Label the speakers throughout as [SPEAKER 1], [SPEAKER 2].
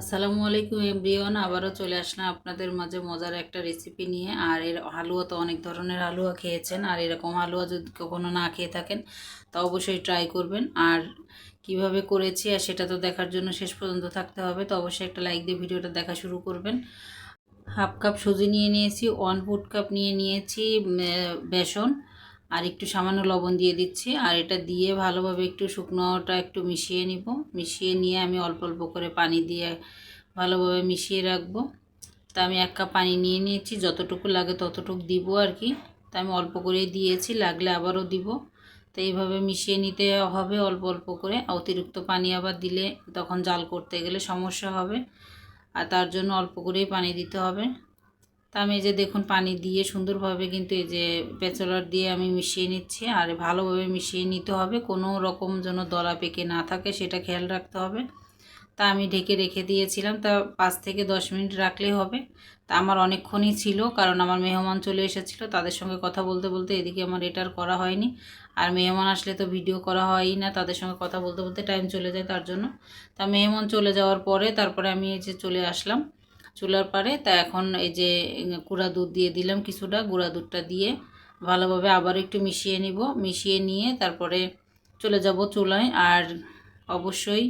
[SPEAKER 1] আসসালামু আলাইকুম এভরিওয়ান, আবারও চলে আসলাম আপনাদের মাঝে মজার একটা রেসিপি নিয়ে। আর এর হালুয়া তো অনেক ধরনের হালুয়া খেয়েছেন, আর এরকম হালুয়া যদি কখনো না খেয়ে থাকেন, তা অবশ্যই ট্রাই করবেন। আর কীভাবে করেছি আর সেটা তো দেখার জন্য শেষ পর্যন্ত থাকতে হবে, তো অবশ্যই একটা লাইক দিয়ে ভিডিওটা দেখা শুরু করবেন। হাফ কাপ সুজি নিয়ে নিয়েছি ওয়ান ফুড কাপ নিয়ে নিয়েছি বেসন। আর একটু সামান্য লবণ দিয়ে দিচ্ছি। আর এটা দিয়ে ভালোভাবে একটু শুকনোটা একটু মিশিয়ে নিব। মিশিয়ে নিয়ে আমি অল্প অল্প করে পানি দিয়ে ভালোভাবে মিশিয়ে রাখব। তা আমি এক কাপ পানি নিয়ে নিয়েছি। যতটুকু লাগে ততটুকু দিব আর কি। তা আমি অল্প করেই দিয়েছি, লাগলে আবারও দিব। তো এইভাবে মিশিয়ে নিতে হবে অল্প অল্প করে। অতিরিক্ত পানি আবার দিলে তখন জাল করতে গেলে সমস্যা হবে। আর তার জন্য অল্প করেই পানি দিতে হবে। তা আমি যে দেখুন পানি দিয়ে সুন্দরভাবে কিন্তু এই যে পেঁচলার দিয়ে আমি মিশিয়ে নিচ্ছি, আর ভালোভাবে মিশিয়ে নিতে হবে। কোনো রকম যেন দলা পেকে না থাকে, সেটা খেয়াল রাখতে হবে। তা আমি ঢেকে রেখে দিয়েছিলাম। তা পাঁচ থেকে দশ মিনিট রাখলেই হবে। তা আমার অনেকক্ষণই ছিল, কারণ আমার মেহমান চলে এসেছিল। তাদের সঙ্গে কথা বলতে বলতে এদিকে আমার এটার করা হয়নি। আর মেহমান আসলে তো ভিডিও করা হয়ই না, তাদের সঙ্গে কথা বলতে বলতে টাইম চলে যায় তার জন্য। তা মেহমান চলে যাওয়ার পরে তারপরে আমি এই যে চলে আসলাম। চুলার পারে। তা এখন এই যে গুঁড়া দুধ দিয়ে দিলাম কিছুটা। গুঁড়া দুধটা দিয়ে ভালোভাবে আবার একটু মিশিয়ে নিব। মিশিয়ে নিয়ে তারপরে চলে যাব চুলায়। আর অবশ্যই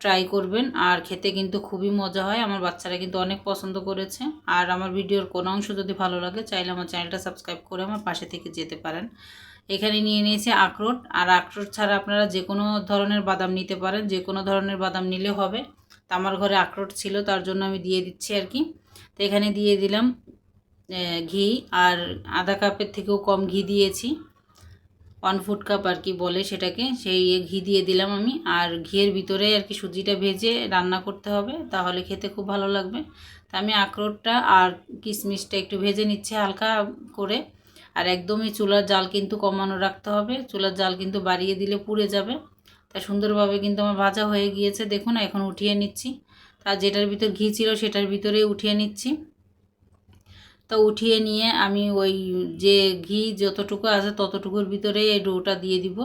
[SPEAKER 1] ট্রাই করবেন। আর খেতে কিন্তু খুবই মজা হয়। আমার বাচ্চারা কিন্তু অনেক পছন্দ করেছে। আর আমার ভিডিওর কোনো অংশ যদি ভালো লাগে, চাইলে আমার চ্যানেলটা সাবস্ক্রাইব করে আমার পাশে থেকে যেতে পারেন। এখানে নিয়ে নিয়েছি আখরোট। আর আখরোট ছাড়া আপনারা যে কোনো ধরনের বাদাম নিতে পারেন, যে কোনো ধরনের বাদাম নিলে হবে। তা আমার ঘরে আখরোট ছিল, তার জন্য আমি দিয়ে দিচ্ছি আর কি। তো এখানে দিয়ে দিলাম ঘি। আর আধা কাপের থেকেও কম ঘি দিয়েছি। ওয়ান ফুড কাপ আর কি বলে সেটাকে, সেই ঘি দিয়ে দিলাম আমি। আর ঘিয়ের ভিতরে আর কি সুজিটা ভেজে রান্না করতে হবে, তাহলে খেতে খুব ভালো লাগবে। তা আমি আখরোটটা আর কিশমিশটা একটু ভেজে নিচ্ছি হালকা করে। আর একদমই চুলার জাল কিন্তু কমানো রাখতে হবে। চুলার জাল কিন্তু বাড়িয়ে দিলে পুড়ে যাবে। তা সুন্দরভাবে কিন্তু আমার ভাজা হয়ে গিয়েছে। দেখুন, এখন উঠিয়ে নিচ্ছি। তা যেটার ভিতর ঘি ছিল সেটার ভিতরে উঠিয়ে নিচ্ছি। তো উঠিয়ে নিয়ে আমি ওই যে ঘি যতটুকু আছে ততটুকুর ভিতরে এই ডোটা দিয়ে দিব।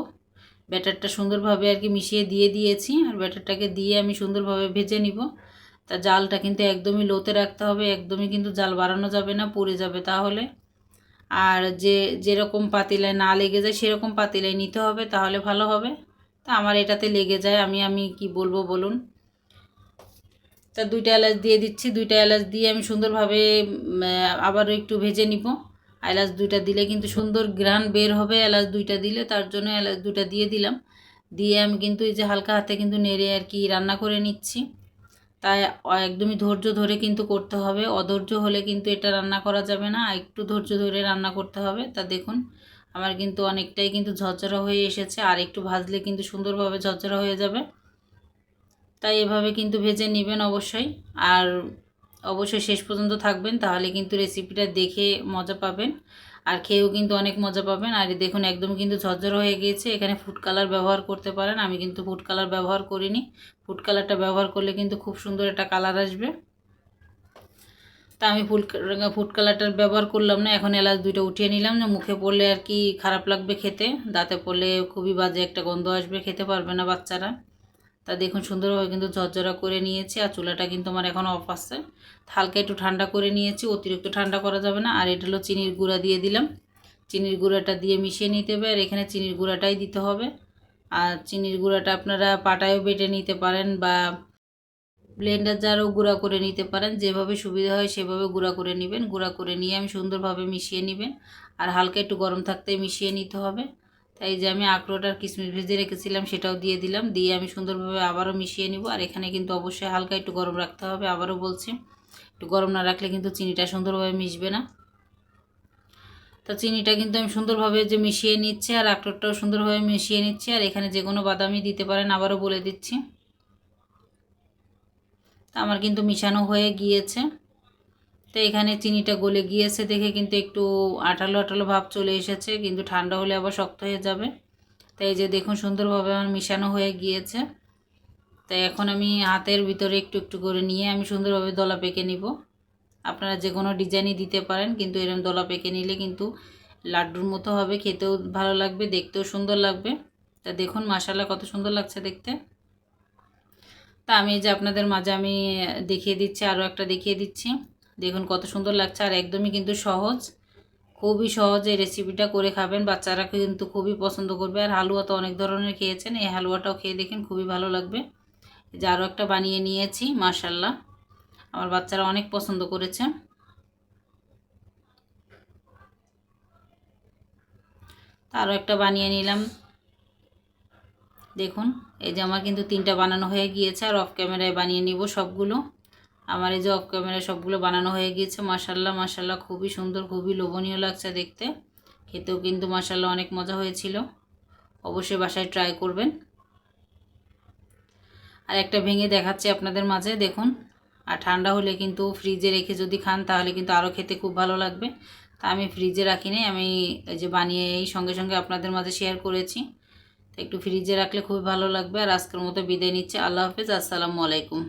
[SPEAKER 1] ব্যাটারটা সুন্দরভাবে আর কি মিশিয়ে দিয়ে দিয়েছি। আর ব্যাটারটাকে দিয়ে আমি সুন্দরভাবে ভেজে নিব। তা জালটা কিন্তু একদমই লোতে রাখতে হবে। একদমই কিন্তু জাল বাড়ানো যাবে না, পুড়ে যাবে তাহলে। আর যে, যেরকম পাতিলায় না লেগে যায়, সেরকম পাতিলায় নিতে হবে, তাহলে ভালো হবে। তা আমার এটাতে লেগে যায়, আমি আমি কি বলব বলুন? তা দুইটা এলাচ দিয়ে দিচ্ছি, দুইটা এলাচ দিয়ে আমি সুন্দরভাবে আবারও একটু ভেজে নিব। এলাচ দুইটা দিলে কিন্তু সুন্দর গ্রান বের হবে, এলাচ দুইটা দিলে, তার জন্য এলাচ দুইটা দিয়ে দিলাম। দিয়ে আমি কিন্তু এই যে হালকা হাতে কিন্তু নেড়ে আর কি রান্না করে নিচ্ছি। তাই একদমই ধৈর্য ধরে কিন্তু করতে হবে। অধৈর্য হলে কিন্তু এটা রান্না করা যাবে না। একটু ধৈর্য ধরে রান্না করতে হবে। তা দেখুন, আমার কিন্তু অনেকটাই কিন্তু ঝরঝরা হয়ে এসেছে। আর একটু ভাজলে কিন্তু সুন্দরভাবে ঝরঝরা হয়ে যাবে। তাই এভাবে কিন্তু ভেজে নেবেন অবশ্যই। আর অবশ্যই শেষ পর্যন্ত থাকবেন, তাহলে কিন্তু রেসিপিটা দেখে মজা পাবেন। আর খেয়েও কিন্তু অনেক মজা পাবেন। আর দেখুন, একদম কিন্তু ঝরঝরা হয়ে গিয়েছে। এখানে ফুড কালার ব্যবহার করতে পারেন। আমি কিন্তু ফুড কালার ব্যবহার করিনি। ফুড কালারটা ব্যবহার করলে কিন্তু খুব সুন্দর একটা কালার আসবে। তা আমি ফুড ফুড কালারটার ব্যবহার করলাম না। এখন এলাচ দুইটা উঠিয়ে নিলাম যে মুখে পড়লে আর কি খারাপ লাগবে খেতে। দাঁতে পড়লে খুবই বাজে একটা গন্ধ আসবে, খেতে পারবে না বাচ্চারা। তা দেখুন, সুন্দরভাবে কিন্তু ঝরঝরা করে নিয়েছি আর চুলাটা কিন্তু আমার এখন অফ আছে। হালকা একটু ঠান্ডা করে নিয়েছি, অতিরিক্ত ঠান্ডা করা যাবে না। আর এটা হলো চিনির গুঁড়া দিয়ে দিলাম। চিনির গুঁড়াটা দিয়ে মিশিয়ে নিতে হবে আর এখানে চিনির গুঁড়াটাই দিতে হবে। আর চিনির গুঁড়াটা আপনারা পাটায়ও বেটে নিতে পারেন বা ব্লেন্ডার জারও গুঁড়া করে নিতে পারেন। যেভাবে সুবিধা হয় সেভাবে গুঁড়া করে নেবেন। গুঁড়া করে নিয়ে আমি সুন্দরভাবে মিশিয়ে নেবেন। আর হালকা একটু গরম থাকতে মিশিয়ে নিতে হবে। তাই যে আমি আখরোট আর কিশমিশ ভেজে রেখেছিলাম, সেটাও দিয়ে দিলাম। দিয়ে আমি সুন্দরভাবে আবারও মিশিয়ে নিব। আর এখানে কিন্তু অবশ্যই হালকা একটু গরম রাখতে হবে, আবারও বলছি। একটু গরম না রাখলে কিন্তু চিনিটা সুন্দরভাবে মিশবে না। তো চিনিটা কিন্তু আমি সুন্দরভাবে যে মিশিয়ে নিচ্ছি আর আখরোটটাও সুন্দরভাবে মিশিয়ে নিচ্ছি। আর এখানে যে কোনো বাদামই দিতে পারেন, আবারও বলে দিচ্ছি। তা আমার কিন্তু মিশানো হয়ে গিয়েছে। তো এখানে চিনিটা গলে গিয়েছে দেখে কিন্তু একটু আঠালো আঠালো ভাব চলে এসেছে, কিন্তু ঠান্ডা হলে আবার শক্ত হয়ে যাবে। তাই যে দেখুন সুন্দরভাবে আমার মিশানো হয়ে গিয়েছে। তাই এখন আমি হাতের ভিতরে একটু একটু করে নিয়ে আমি সুন্দরভাবে দলা পেকে নিব। আপনারা যে কোনো ডিজাইনই দিতে পারেন, কিন্তু এরকম দলা পেকে নিলে কিন্তু লাড্ডুর মতো হবে, খেতেও ভালো লাগবে, দেখতেও সুন্দর লাগবে। তা দেখুন মাসালা কত সুন্দর লাগছে দেখতে। তা আমি যে আপনাদের মাঝে আমি দেখিয়ে দিচ্ছি, আরও একটা দেখিয়ে দিচ্ছি। দেখুন কত সুন্দর লাগছে আর একদমই কিন্তু সহজ। খুবই সহজে রেসিপিটা করে খাবেন। বাচ্চারা কিন্তু খুবই পছন্দ করবে। আর হালুয়া তো অনেক ধরনের খেয়েছেন। এই হালুয়াটাও খেয়ে দেখেন খুবই ভালো লাগবে। যে আরও একটা বানিয়ে নিয়েছি মার্শাল্লাহ আমার বাচ্চারা অনেক পছন্দ করেছে। আরও একটা বানিয়ে নিলাম। দেখুন, এই যে আমার কিন্তু তিনটা বানানো হয়ে গিয়েছে। আর অফ ক্যামেরায় বানিয়ে নিব সবগুলো। আমার এই যে অফ ক্যামেরায় সবগুলো বানানো হয়ে গিয়েছে মাসাল্লাহ মাসাল্লাহ খুবই সুন্দর, খুবই লোভনীয় লাগছে দেখতে। খেতেও কিন্তু মাসাল্লাহ অনেক মজা হয়েছিল। অবশ্যই বাসায় ট্রাই করবেন। আর একটা ভেঙে দেখাচ্ছি আপনাদের মাঝে, দেখুন। আর ঠান্ডা হলে কিন্তু ফ্রিজে রেখে যদি খান, তাহলে কিন্তু আরও খেতে খুব ভালো লাগবে। তা আমি ফ্রিজে রাখিনি আমি এই যে বানিয়ে এই সঙ্গে সঙ্গে আপনাদের মাঝে শেয়ার করেছি। তো একটু ফ্রিজে রাখলে খুবই ভালো লাগবে। আর আজকের মতো বিদায় নিচ্ছে। আল্লাহ হাফেজ, আসসালামু আলাইকুম।